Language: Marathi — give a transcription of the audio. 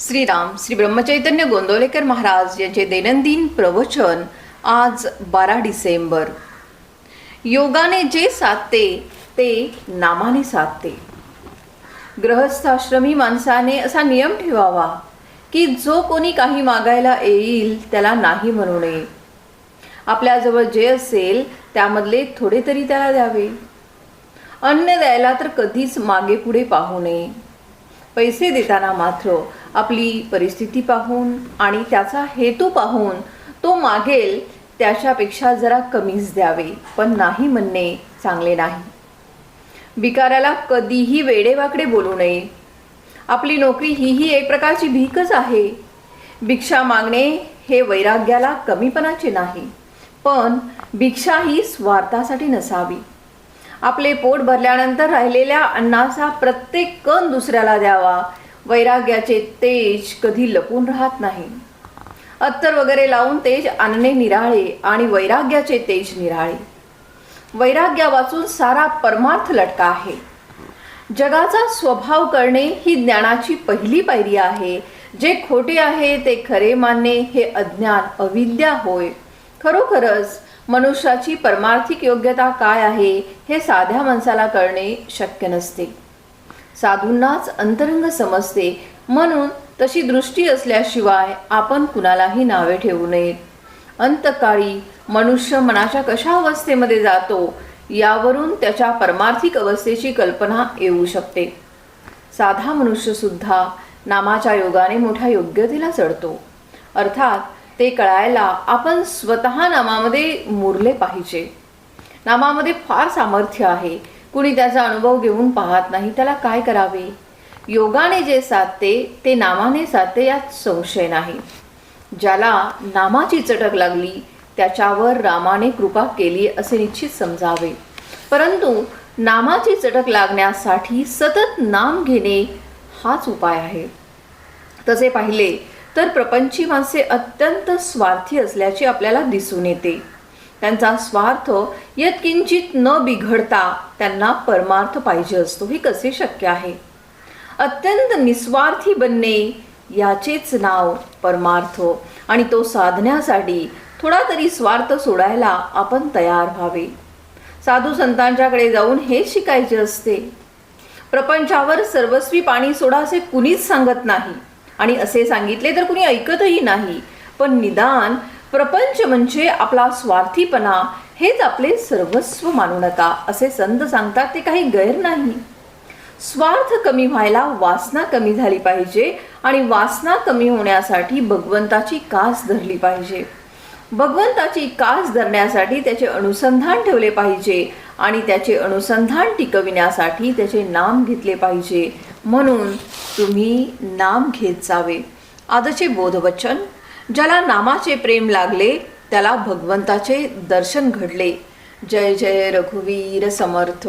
श्रीराम श्री ब्रह्मचैतन्य गोंदवलेकर महाराज यांचे दैनंदिन प्रवचन आज बारा डिसेंबर. योगाने जे साधते ते नामाने साधते. ग्रहस्थाश्रमी माणसाने असा नियम ठेवावा की जो कोणी काही मागायला येईल त्याला नाही म्हणू नये. आपल्याजवळ जे असेल त्यामधले थोडे तरी त्याला द्यावे. अन्न द्यायला तर कधीच मागे पुढे पाहू नये. पैसे देताना मात्र आपली परिस्थिती पाहून आणि त्याचा हेतू पाहून तो मागेल त्याच्यापेक्षा जरा कमीच द्यावे पण नाही म्हणणे चांगले नाही. भिकाऱ्याला कधीही वेडेवाकडे बोलू नये. आपली नोकरी ही ही एक प्रकारची भीकच आहे. भिक्षा मागणे हे वैराग्याला कमीपणाचे नाही पण भिक्षा ही स्वार्थासाठी नसावी. आपले पोट भरल्यानंतर राहिलेल्या अन्नाचा प्रत्येक कण दुसऱ्याला द्यावा वैराग्याचे तेज कधी लपून राहत नाही. अत्तर वगैरे लावून तेज आणणे निराळे आणि वैराग्याचे तेज निराळे. वैराग्या वाचून सारा परमार्थ लटका आहे. जगाचा स्वभाव करणे ही ज्ञानाची पहिली पायरी आहे. जे खोटे आहे ते खरे मानणे हे अज्ञान अविद्या होय. खरोखरच मनुष्याची परमार्थिक योग्यता काय आहे हे साध्या माणसाला कळणे शक्य नसते. साधूंनाच अंतरंग समजते. म्हणून तशी दृष्टी असल्याशिवाय आपण कुणालाही नावे ठेवू नयेत अंतकाळी मनुष्य मनाच्या कशा अवस्थेमध्ये जातो यावरून त्याच्या परमार्थिक अवस्थेची कल्पना येऊ शकते. साधा मनुष्य सुद्धा नामाच्या योगाने मोठ्या योग्यतेला चढतो. अर्थात ते कळायला आपण स्वतः नामामध्ये मुरले पाहिजे. नामामध्ये फार सामर्थ्य आहे. कुणी त्याचा अनुभव घेऊन पाहत नाही त्याला काय करावे? योगाने जे साधते ते नामाने साधते यात संशय नाही. ज्याला नामाची चटक लागली त्याच्यावर रामाने कृपा केली असे निश्चित समजावे. परंतु नामाची चटक लागण्यासाठी सतत नाम घेणे हाच उपाय आहे. तसे पाहिले तर प्रपंची माणसे अत्यंत स्वार्थी असल्याचे आपल्याला दिसून येते. त्यांचा स्वार्थ यत्किंचित न बिघडता त्यांना परमार्थ पाहिजे असतो. हे कसे शक्य आहे? अत्यंत निस्वार्थी बनणे याचेच नाव परमार्थ. आणि तो साधण्यासाठी थोडा तरी स्वार्थ सोडायला आपण तयार व्हावे. साधू संतांच्याकडे जाऊन हे शिकायचे असते. प्रपंचावर सर्वस्वी पाणी सोडा असे कुणीच सांगत नाही. आणि असे सांगितले तर कुणी ऐकतही नाही. पण निदान प्रपंच म्हणजे आपला स्वार्थीपणा हेच आपले सर्वस्व मानू नका असे संत सांगतात ते काही गैर नाही. स्वार्थ कमी व्हायला वासना कमी झाली पाहिजे आणि वासना कमी होण्यासाठी भगवंताची कास धरली पाहिजे. भगवंताची कास धरण्यासाठी त्याचे अनुसंधान ठेवले पाहिजे आणि त्याचे अनुसंधान टिकविण्यासाठी त्याचे नाम घेतले पाहिजे. म्हणून तुम्ही नाम घेत जावे. आजचे बोधवचन ज्याला नामाचे प्रेम लागले त्याला भगवंताचे दर्शन घडले. जय जय रघुवीर समर्थ.